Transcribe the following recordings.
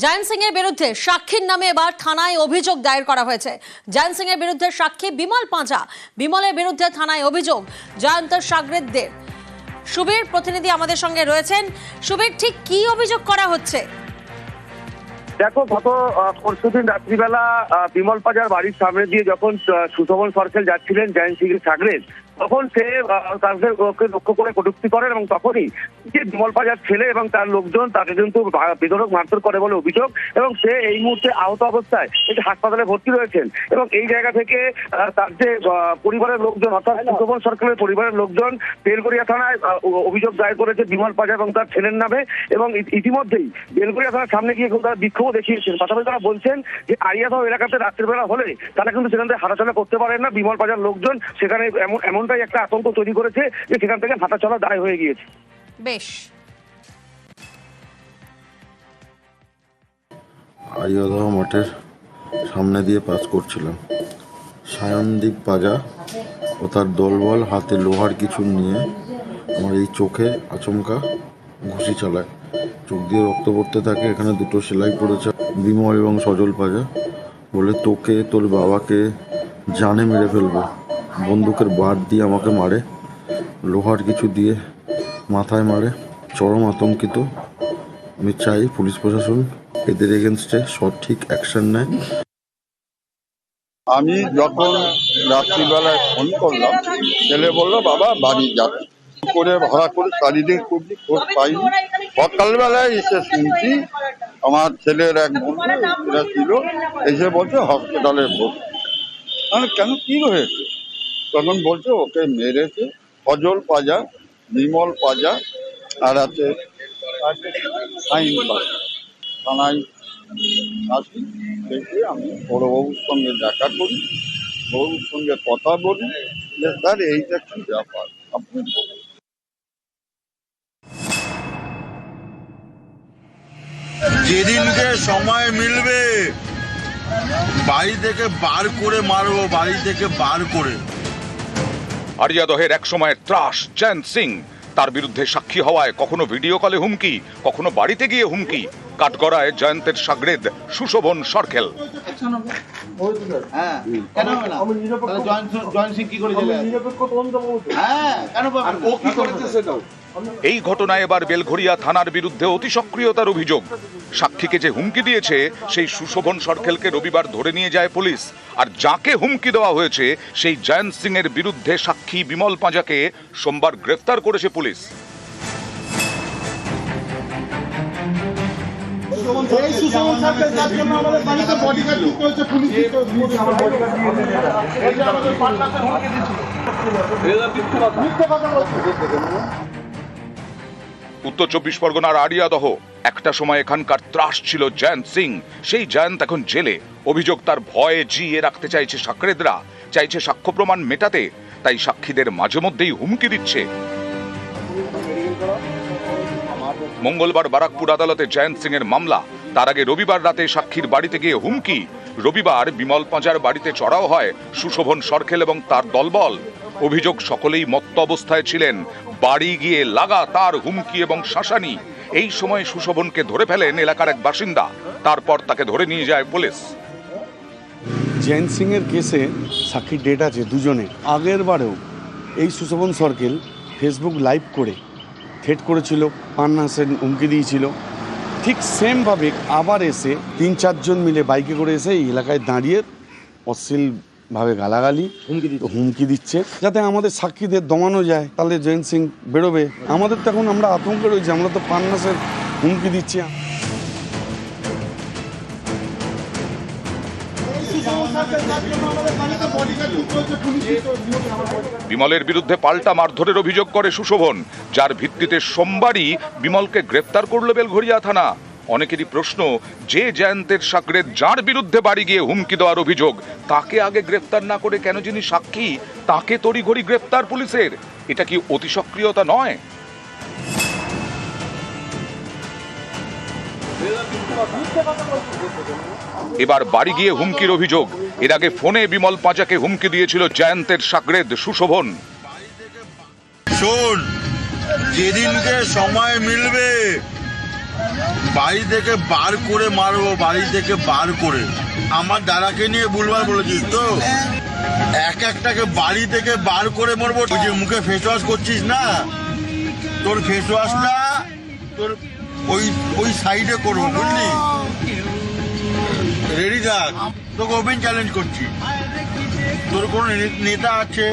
জয়ন্ত সিং এর বিরুদ্ধে সাক্ষীর নামে এবার থানায় অভিযোগ দায়ের করা হয়েছে। জয়ন্ত সিং এর বিরুদ্ধে সাক্ষী বিমল পাঁচা বিমলের বিরুদ্ধে থানায় অভিযোগ জয়ন্ত সাগরেদদের। সুবীর প্রতিনিধি আমাদের সঙ্গে রয়েছেন। সুবীর, ঠিক কি অভিযোগ করা হচ্ছে? দেখো, গত পরশুদিন রাত্রিবেলা বিমল পাজার বাড়ির সামনে দিয়ে যখন সুশোভন সরকেল যাচ্ছিলেন, জয়ন্ত সিং সাগরেদ তখন সে তাকে ওকে লক্ষ্য করে কটুক্তি করেন এবং তখনই যে বিমল পাজার ছেলে এবং তার লোকজন তাকে কিন্তু বেধড়ক মারধর করে বলে অভিযোগ এবং সে এই মুহূর্তে আহত অবস্থায় একটি হাসপাতালে ভর্তি রয়েছেন এবং এই জায়গা থেকে তার যে পরিবারের লোকজন অর্থাৎ সুশোভন সরকারের পরিবারের লোকজন বেলগড়িয়া থানায় অভিযোগ দায়ের করেছে বিমল পাজা এবং তার ছেলের নামে এবং ইতিমধ্যেই বেলগড়িয়া থানার সামনে গিয়ে তারা বিক্ষোভ দেখিয়েছেন। পাশাপাশি তারা বলছেন যে আরিয়াদহ এলাকাতে রাত্রিবেলা হলে তারা কিন্তু সেখান থেকে হাঁটাচলা করতে পারেন না। বিমল পাজার লোকজন সেখানে এমন এমনটাই একটা আতঙ্ক তৈরি করেছে যে সেখান থেকে হাঁটা চলা দায় হয়ে গিয়েছে। বেশ। আরিয়াদহ মঠের সামনে দিয়ে পাস করছিলাম। সায়নদীপ পাজা ও তার দলবল হাতে লোহার কিছু নিয়ে আমার এই চোখে আচমকা ঘুষি চালায়। চোখ দিয়ে রক্ত পড়তে থাকে এখানে দুটো সেলাই পড়েছে। বিমল এবং সজল পাজা বলে তোকে তোর বাবাকে জানে মেরে ফেলব। বন্দুকের বার দিয়ে আমাকে মারে, লোহার কিছু দিয়ে মাথায় মারে, চরম আতঙ্কিত। আমি চাই পুলিশ প্রশাসন এদের এগেনস্টে সঠিক অ্যাকশন নেয়। আমি যখন রাত্রিবেলায় ফোন করলাম, ছেলে বলল, বাবা, বাড়ি যাচ্ছে করে ভাড়া করে চারিদিক করছি খোঁজ পাইনি। সকালবেলায় এসে শুনছি, আমার ছেলের এক বন্ধু ছিল, এসে বলছে, হসপিটালে ভর্তি। কেন? কি হয়েছে? তখন বলছে, ওকে মেরেছে। ফজল পাজা বিমল পাজা, আর আছে সাইন পাজা। থানায় আসি, দেখে আমি বড়োবাবুর সঙ্গে দেখা করি, বড়োবাবুর সঙ্গে কথা বলি, যে, স্যার, এইটা কি ব্যাপার? আপনি যেদিনকে সময় মিলবে, বাড়ি থেকে বার করে মারবো, বাড়ি থেকে বার করে। আরিয়াদহের এক সময়ের ত্রাস চ্যান সিং। তার বিরুদ্ধে সাক্ষী হওয়ায় কখনো ভিডিও কলে হুমকি কখনো বাড়িতে গিয়ে হুমকি। কাঠগড়ায় জয়ন্তের সাগরেদ সুশোভন সরখেল। হ্যাঁ কেন হবে না? তাহলে জয়েন্ট জয়েন্ট সিং কি করে হ্যাঁ কেন ও কি করেছে সেটাও? এই ঘটনায় এবার বেলঘরিয়া থানার বিরুদ্ধে অতি সক্রিয়তার অভিযোগ। সাক্ষীকে যে হুমকি দিয়েছে সেই সুশোভন সরখেলকে রবিবার ধরে নিয়ে যায় পুলিশ। আর যাকে হুমকি দেওয়া হয়েছে সেই জয়ন্ত সিং এর বিরুদ্ধে সাক্ষী বিমল পাঁজাকে সোমবার গ্রেফতার করেছে পুলিশ। মিথ্যে কথা বলছে। উত্তর চব্বিশ পরগনার আরিয়াদহ একটা সময় এখানকার ত্রাস ছিল জয়ন্ত সিং। সেই জয়ন্ত এখন জেলে। অভিযোগ তার ভয়ে জিয়ে রাখতে চাইছে সাকরেদরা। চাইছে সাক্ষ্য প্রমাণ মেটাতে। তাই সাক্ষীদের মাঝে মধ্যেই হুমকি দিচ্ছে। মঙ্গলবার বারাকপুর আদালতে জয়ন্ত সিং এর মামলা। তার আগে রবিবার রাতে সাক্ষীর বাড়িতে গিয়ে হুমকি। রবিবার বিমল পাঁজার বাড়িতে চড়াও হয় সুশোভন সরকেল এবং তার দলবল। অভিযোগ সকলেই মত্ত অবস্থায় ছিলেন। বাড়ি গিয়ে লাগাতার হুমকি এবং শাসানি। এই সময় সুশোভনকে ধরে ফেলেন এলাকার এক বাসিন্দা। তারপর তাকে ধরে নিয়ে যায় পুলিশ। জৈন সিংয়ের কেসে সাক্ষী ডেট আছে দুজনে আগের বারেও এই সুশোভন সরকেল ফেসবুক লাইভ করে থ্রেট করেছিল পান্না সেন হুমকি দিয়েছিল। ঠিক সেমভাবে আবার এসে তিন চারজন মিলে বাইকে করে এসে এই এলাকায় দাঁড়িয়ে অশ্লীলভাবে গালাগালি হুমকি হুমকি দিচ্ছে। যাতে আমাদের সাক্ষীদের দমানো যায় তাহলে জৈন সিং বেরোবে। আমাদের তো এখন আমরা আতঙ্কে রয়েছি আমরা তো পান্নাসের হুমকি দিচ্ছি। বিমলের বিরুদ্ধে পাল্টা মারধরের অভিযোগ করে সুশোভন যার ভিত্তিতে সোমবারই বিমলকে গ্রেপ্তার করল বেলঘরিয়া থানা। অনেকেরই প্রশ্ন, যে জয়ন্তের সাকরেদ যার বিরুদ্ধে বাড়ি গিয়ে হুমকি দেওয়ার অভিযোগ, তাকে আগে গ্রেপ্তার না করে কেন যিনি সাক্ষী, তাকে তড়িঘড়ি গ্রেপ্তার পুলিশের? এটা কি অতি সক্রিয়তা নয়? এবার বাড়ি গিয়ে হুমকির অভিযোগ। এর আগে ফোনে বিমল পাঁচাকে হুমকি দিয়েছিল জয়ন্তের সাকরেদ সুশোভন। শোন, যেদিনকে সময় মিলবে বাড়ি থেকে বার করে মারবো, বাড়ি থেকে বার করে। আমার দাদাকে নিয়ে ভুলবার বলেছিস তো? এক একটাকে বাড়ি থেকে বার করে মারবো। যে মুখে ফেস ওয়াশ করছিস না, তোর ফেস ওয়াশটা তোর ওই ওই সাইডে করব, বুঝলি? রেডি থাক। তোকে ওপেন চ্যালেঞ্জ করছি। তোর কোনো নেতা আছে?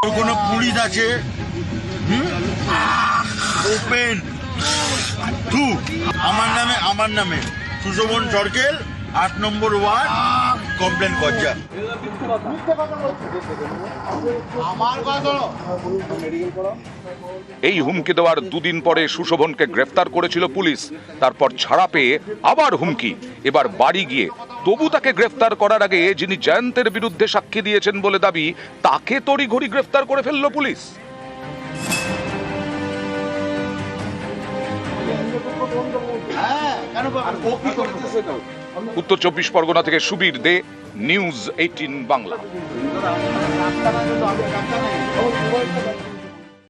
তোর কোনো পুলিশ আছে? Open to. আমার নামে আমার নামে। সুশোভন সরকেল আট নম্বর ওয়ার্ড কমপ্লেন করছে এই হুমকি দেওয়ার দুদিন পরে সুশোভনকে গ্রেফতার করেছিল পুলিশ। তারপর ছাড়া পেয়ে আবার হুমকি। এবার বাড়ি গিয়ে তবু তাকে গ্রেফতার করার আগে যিনি জয়ন্তের বিরুদ্ধে সাক্ষী দিয়েছেন বলে দাবি তাকে তড়িঘড়ি গ্রেফতার করে ফেলল পুলিশ। উত্তর চব্বিশ পরগনা থেকে সুবীর দে নিউজ এইটিন বাংলা।